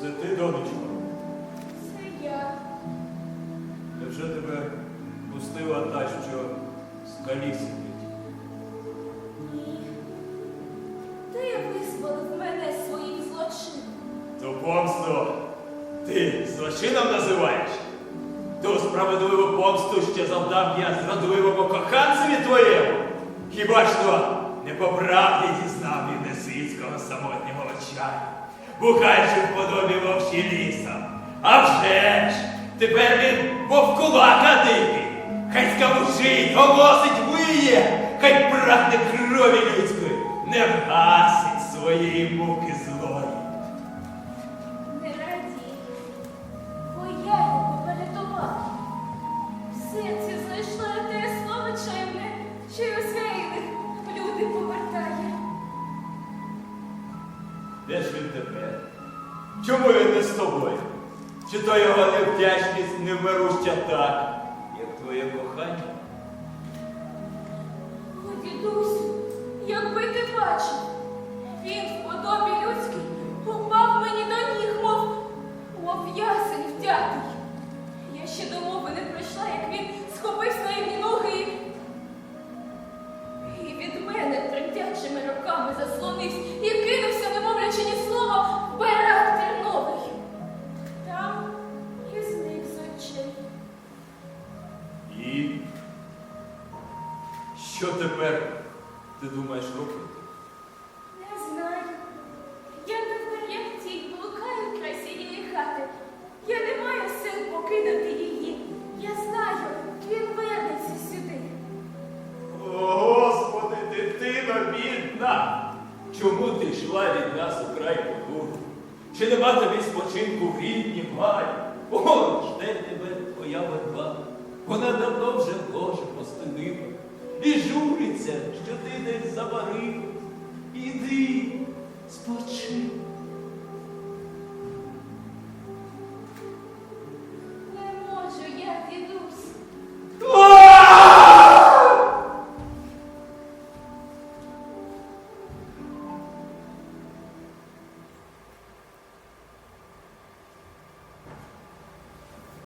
ти, донечко? Це я. Невже тебе пустила та, що з калісі? Ні. Ти визволив мене з своїх злочин. То помсту ти злочином називаєш? Ту справедливу помсту, що завдав я зрадливому коханцеві твоєму. Хіба то не по правді дізнав він несвітського самотнього очаю, бухаючи в подобі вовчі ліса. А вже ж, тепер він вовкулака дикий, хай скавучить, голосить, виє, хай прагне крові людської, не вгасить своєї муки Де ж він тепер? Чому він не з тобою? Чи то його невдячність не вмируща так, що тепер ти думаєш робити? Не знаю. Я тепер як тінь блукаю край цієї хати. Я не маю сил покинути її. Я знаю, він вернеться сюди. О, Господи, дитино бідна! Чому ти йшла від нас у край потугу? Чи нема тобі спочинку в рідній май? О, жде тебе твоя верба. Вона давно вже Боже постелила. І журиться, що ти десь заварив. Іди, спочинь.